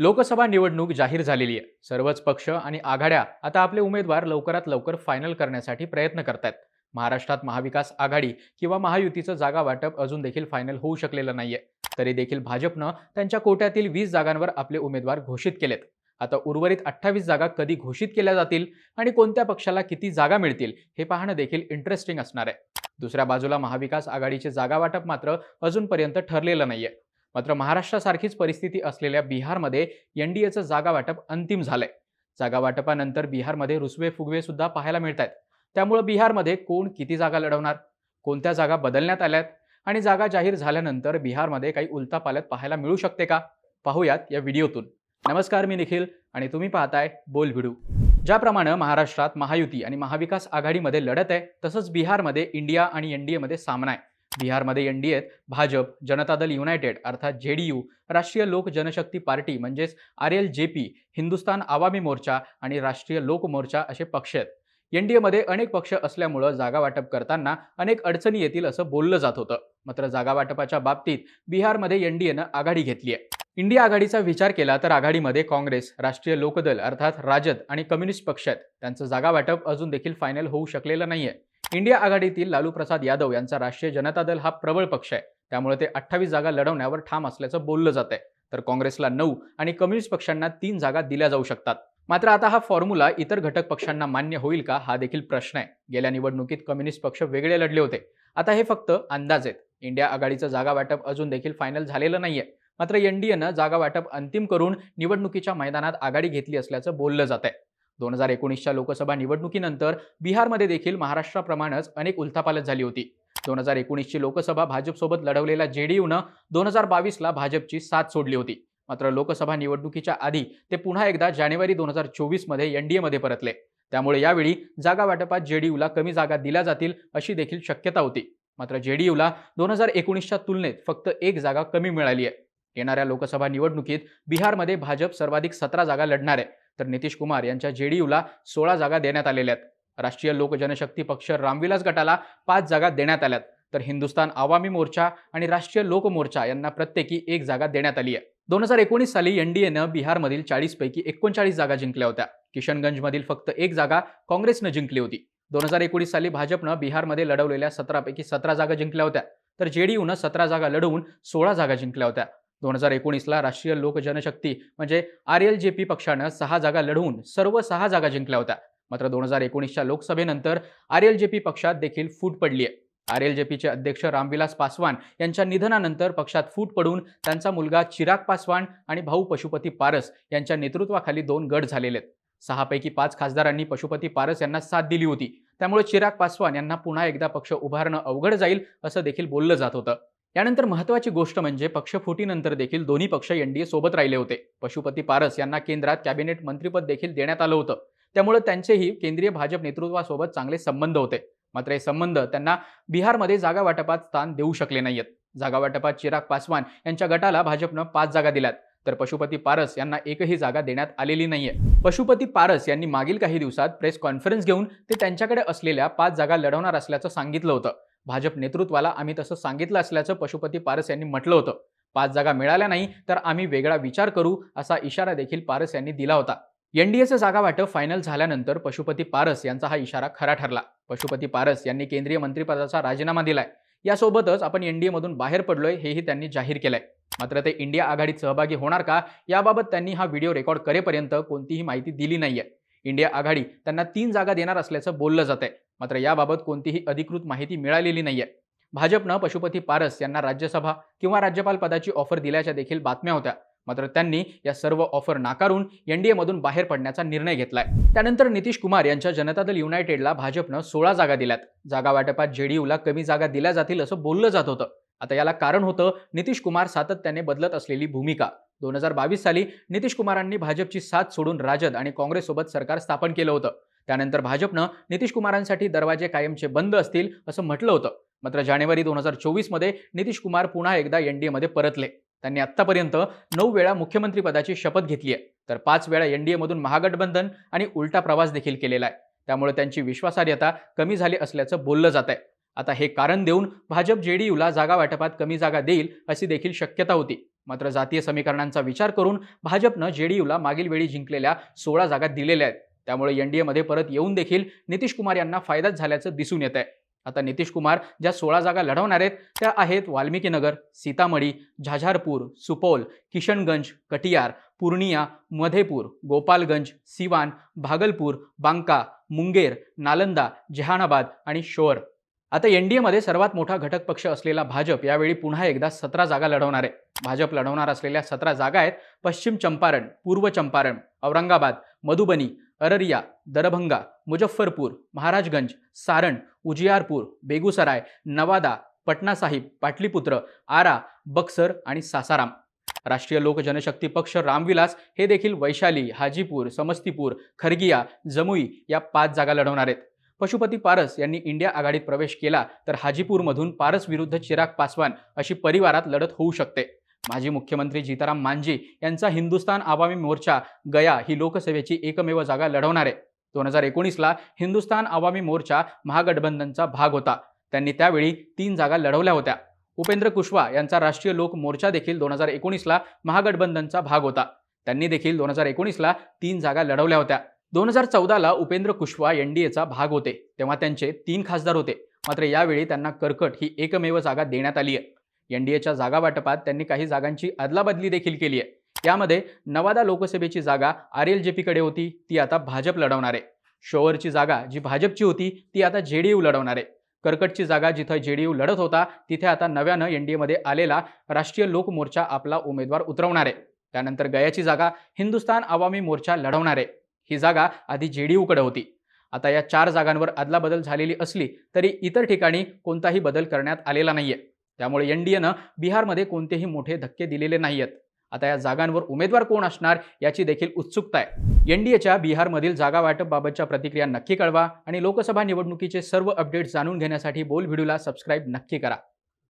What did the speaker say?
लोकसभा निवडणूक जाहीर झालेली आहे. सर्वच पक्ष आणि आघाड्या आता आपले उमेदवार लवकरात लवकर फायनल करण्यासाठी प्रयत्न करतायत. महाराष्ट्रात महाविकास आघाडी किंवा महायुतीचं जागा वाटप अजून देखील फायनल होऊ शकलेलं नाहीये. तरी देखील भाजपनं त्यांच्या कोट्यातील वीस जागांवर आपले उमेदवार घोषित केलेत. आता उर्वरित अठ्ठावीस जागा कधी घोषित केल्या जातील आणि कोणत्या पक्षाला किती जागा मिळतील हे पाहणं देखील इंटरेस्टिंग असणार आहे. दुसऱ्या बाजूला महाविकास आघाडीचे जागा वाटप मात्र अजूनपर्यंत ठरलेलं नाहीये. मात्र महाराष्ट्रासारखीच परिस्थिती असलेल्या बिहारमध्ये एनडीएचं जागा वाटप अंतिम झालंय. जागा वाटपानंतर बिहारमध्ये रुसवे फुगवे सुद्धा पाहायला मिळत आहेत त्यामुळे बिहारमध्ये कोण किती जागा लढवणार? कोणत्या जागा बदलण्यात आल्यात? आणि जागा जाहीर झाल्यानंतर बिहारमध्ये काही उलतापालत पाहायला मिळू शकते का? पाहूयात या व्हिडिओतून. नमस्कार मी निखिल आणि तुम्ही पाहताय बोल भिडू. ज्याप्रमाणे महाराष्ट्रात महायुती आणि महाविकास आघाडीमध्ये लढत आहे तसंच बिहारमध्ये इंडिया आणि एनडीएमध्ये सामना आहे. बिहारमध्ये एन डी एत भाजप जनता दल युनायटेड अर्थात जे D U Rashtriya Lok Janshakti party म्हणजेच R L J P Hindustan Awami Morcha आणि राष्ट्रीय लोक मोर्चा असे पक्ष आहेत. एनडीएमध्ये अनेक पक्ष असल्यामुळं जागा वाटप करताना अनेक अडचणी येतील असं बोललं जात होतं. मात्र जागा वाटपाच्या बाबतीत बिहारमध्ये एनडीएनं आघाडी घेतली आहे. इंडिया आघाडीचा विचार केला तर आघाडीमध्ये काँग्रेस राष्ट्रीय लोकदल अर्थात राजद आणि कम्युनिस्ट पक्ष आहेत. त्यांचं जागा वाटप अजून देखील फायनल होऊ शकलेलं नाहीये. इंडिया आघाडीतील लालू प्रसाद यादव यांचा राष्ट्रीय जनता दल हा प्रबळ पक्ष आहे. त्यामुळे ते अठ्ठावीस जागा लढवण्यावर ठाम असल्याचं बोललं जात आहे तर काँग्रेसला नऊ आणि कम्युनिस्ट पक्षांना तीन जागा दिल्या जाऊ शकतात. मात्र आता हा फॉर्म्युला इतर घटक पक्षांना मान्य होईल का हा देखील प्रश्न आहे. गेल्या निवडणुकीत कम्युनिस्ट पक्ष वेगळे लढले होते. आता हे फक्त अंदाज आहेत. इंडिया आघाडीचं जागा वाटप अजून देखील फायनल झालेलं नाहीये. मात्र एनडीएनं जागा वाटप अंतिम करून निवडणुकीच्या मैदानात आघाडी घेतली असल्याचं बोललं जात आहे दोन हजार एकोणीसच्या लोकसभा निवडणुकीनंतर बिहारमध्ये देखील महाराष्ट्राप्रमाणेच अनेक उलथापालथ झाली होती. दोन हजार एकोणीसची लोकसभा भाजपसोबत लढवलेल्या जेडीयूनं दोन हजार बावीसला भाजपची साथ सोडली होती. मात्र लोकसभा निवडणुकीच्या आधी ते पुन्हा एकदा जानेवारी दोन हजार चोवीसमध्ये एनडीएमध्ये परतले. त्यामुळे यावेळी जागा वाटपात जेडीयूला कमी जागा दिल्या जातील अशी देखील शक्यता होती. मात्र जेडीयूला दोन हजार एकोणीसच्या तुलनेत फक्त एक जागा कमी मिळाली आहे येणाऱ्या लोकसभा निवडणुकीत बिहारमध्ये भाजप सर्वाधिक सतरा जागा लढणार. आहे तर नितीश कुमार यांच्या जेडीयूला सोळा जागा देण्यात आलेल्या आहेत. राष्ट्रीय लोक जनशक्ती पक्ष रामविलास गटाला पाच जागा देण्यात आल्यात तर हिंदुस्तान आवामी मोर्चा आणि राष्ट्रीय लोक मोर्चा यांना प्रत्येकी एक जागा देण्यात आली आहे. दोन हजार एकोणीस साली एनडीएनं बिहारमधील चाळीसपैकी एकोणचाळीस जागा जिंकल्या होत्या. किशनगंजमधील फक्त एक जागा काँग्रेसनं जिंकली होती. दोन हजार एकोणीस साली भाजपनं बिहारमध्ये लढवलेल्या सतरापैकी सतरा जागा जिंकल्या होत्या. तर जेडीयूनं सतरा जागा लढवून सोळा जागा जिंकल्या होत्या. दोन हजार एकोणीसला राष्ट्रीय लोक जनशक्ती म्हणजे आर एल जे पी पक्षानं सहा जागा लढवून सर्व सहा जागा जिंकल्या होत्या. मात्र दोन हजार एकोणीसच्या लोकसभेनंतर आर एल जे पी पक्षात देखील फूट पडली आहे. आर एल जे पीचे अध्यक्ष रामविलास पासवान यांच्या निधनानंतर पक्षात फूट पडून त्यांचा मुलगा चिराग पासवान आणि भाऊ पशुपती पारस यांच्या नेतृत्वाखाली दोन गट झालेले आहेत. सहापैकी पाच खासदारांनी पशुपती पारस यांना साथ दिली होती. त्यामुळे चिराग पासवान यांना पुन्हा एकदा पक्ष उभारणं अवघड जाईल असं देखील बोललं जात होतं. यानंतर महत्वाची गोष्ट म्हणजे पक्ष फुटीनंतर देखील दोन्ही पक्ष एनडीए सोबत राहिले होते. पशुपती पारस यांना केंद्रात कॅबिनेट मंत्रीपद देखील देण्यात आलं होतं. त्यामुळे त्यांचेही केंद्रीय भाजप नेतृत्वासोबत चांगले संबंध होते. मात्र हे संबंध त्यांना बिहारमध्ये जागा वाटपात स्थान देऊ शकले नाहीयेत. जागा वाटपात चिराग पासवान यांच्या गटाला भाजपनं पाच जागा दिल्यात. तर पशुपती पारस यांना एकही जागा देण्यात आलेली नाहीये. पशुपती पारस यांनी मागील काही दिवसात प्रेस कॉन्फरन्स घेऊन ते त्यांच्याकडे असलेल्या पाच जागा लढवणार असल्याचं सांगितलं होतं. भाजप नेतृत्वाला आम्ही तसं सांगितलं असल्याचं पशुपती पारस यांनी म्हटलं होतं. पाच जागा मिळाल्या नाही तर आम्ही वेगळा विचार करू असा इशारा देखील पारस यांनी दिला होता. एनडीएचं जागा वाटप फायनल झाल्यानंतर पशुपती पारस यांचा हा इशारा खरा ठरला. पशुपती पारस यांनी केंद्रीय मंत्रिपदाचा राजीनामा दिलाय. यासोबतच आपण एनडीएमधून बाहेर पडलोय हेही त्यांनी जाहीर केलंय. मात्र ते इंडिया आघाडीत सहभागी होणार का याबाबत त्यांनी हा व्हिडिओ रेकॉर्ड करेपर्यंत कोणतीही माहिती दिली नाहीये. इंडिया आघाडी त्यांना तीन जागा देणार असल्याचं बोललं जात आहे मात्र याबाबत कोणतीही अधिकृत माहिती मिळालेली नाहीये. भाजपनं पशुपती पारस यांना राज्यसभा किंवा राज्यपाल पदाची ऑफर दिल्याच्या देखील बातम्या होत्या. मात्र त्यांनी या सर्व ऑफर नाकारून एनडीएमधून बाहेर पडण्याचा निर्णय घेतलाय. त्यानंतर नितीश कुमार यांच्या जनता दल युनायटेडला भाजपनं सोळा जागा दिल्यात. जागा वाटपात जेडीयूला कमी जागा दिल्या जातील असं बोललं जात होतं. आता याला कारण होतं नितीश कुमार सातत्याने बदलत असलेली भूमिका. दोन हजार बावीस साली नितीश कुमारांनी भाजपची साथ सोडून राजद आणि काँग्रेससोबत सरकार स्थापन केलं होतं. त्यानंतर भाजपनं नितीश कुमारांसाठी दरवाजे कायमचे बंद असतील असं म्हटलं होतं. मात्र जानेवारी दोन हजार चोवीसमध्ये नितीश कुमार पुन्हा एकदा एनडीएमध्ये परतले. त्यांनी आत्तापर्यंत नऊ वेळा मुख्यमंत्रीपदाची शपथ घेतली आहे. तर पाच वेळा एनडीएमधून महागठबंधन आणि उलटा प्रवास देखील केलेला आहे. त्यामुळे त्यांची विश्वासार्हता कमी झाली असल्याचं बोललं जात आहे आता हे कारण देऊन भाजप जेडीयूला जागा वाटपात कमी जागा देईल अशी देखील शक्यता होती. मात्र जातीय समीकरणांचा विचार करून भाजपनं जेडीयूला मागील वेळी जिंकलेल्या सोळा जागा दिलेल्या आहेत. त्यामुळे एनडीएमध्ये परत येऊन देखील नितीश कुमार यांना फायदाच झाल्याचं दिसून येत आहे आता नितीश कुमार ज्या सोळा जागा लढवणार आहेत त्या आहेत वाल्मिकीनगर सीतामढी झाझारपूर सुपौल किशनगंज कटियार पूर्णिया मधेपूर गोपालगंज सिवान भागलपूर बांका मुंगेर नालंदा जहानाबाद आणि शोर. आता एनडीएमध्ये सर्वात मोठा घटक पक्ष असलेला भाजप यावेळी पुन्हा एकदा सतरा जागा लढवणार आहे. भाजप लढवणार असलेल्या सतरा जागा आहेत. पश्चिम चंपारण पूर्व चंपारण औरंगाबाद मधुबनी अररिया दरभंगा मुजफ्फरपूर महाराजगंज सारण उजियारपूर बेगुसराय नवादा पटना साहिब पाटलीपुत्र आरा बक्सर आणि सासाराम. राष्ट्रीय लोक जनशक्ती पक्ष रामविलास हे देखील वैशाली हाजीपूर समस्तीपूर खरगिया जमुई या पाच जागा लढवणार आहेत. पशुपती पारस यांनी इंडिया आघाडीत प्रवेश केला तर हाजीपूरमधून पारस विरुद्ध चिराग पासवान अशी परिवारात लढत होऊ शकते. माजी मुख्यमंत्री जीताराम मांझी यांचा हिंदुस्तान आवामी मोर्चा गया ही लोकसभेची एकमेव जागा लढवणार. आहे दोन हजार एकोणीसला हिंदुस्तान आवामी मोर्चा महागठबंधनचा भाग होता. त्यांनी त्यावेळी तीन जागा लढवल्या होत्या. उपेंद्र कुशवा यांचा राष्ट्रीय लोक मोर्चा देखील दोन हजार एकोणीसला महागठबंधनचा भाग होता. त्यांनी देखील दोन हजार एकोणीसला तीन जागा लढवल्या होत्या. दोन हजार चौदाला उपेंद्र कुशवा एनडीएचा भाग होते. तेव्हा त्यांचे तीन खासदार होते. मात्र यावेळी त्यांना कर्कट ही एकमेव जागा देण्यात आली आहे. एनडीएच्या जागा वाटपात त्यांनी काही जागांची अदलाबदली देखील केली आहे. यामध्ये नवादा लोकसभेची जागा आर एल जे पीकडे होती ती आता भाजप लढवणार आहे. शोअरची जागा जी भाजपची होती ती आता जेडीयू लढवणार आहे. कर्कटची जागा जिथं जेडीयू लढत होता तिथे आता नव्यानं एनडीएमध्ये आलेला राष्ट्रीय लोक मोर्चा आपला उमेदवार उतरवणार आहे. त्यानंतर गयाची जागा हिंदुस्तान आवामी मोर्चा लढवणार आहे. ही जागा आधी जेडीयूकडे होती. आता या चार जागांवर अदलाबदल झालेली असली तरी इतर ठिकाणी कोणताही बदल करण्यात आलेला नाहीये. त्यामुळे एनडीएनं बिहारमध्ये कोणतेही मोठे धक्के दिलेले नाहीयेत. आता या जागांवर उमेदवार कोण असणार याची देखील उत्सुकता आहे. एनडीएच्या बिहारमधील जागा वाटपबाबतच्या प्रतिक्रिया नक्की कळवा आणि लोकसभा निवडणुकीचे सर्व अपडेट्स जाणून घेण्यासाठी बोल व्हिडिओला सबस्क्राईब नक्की करा.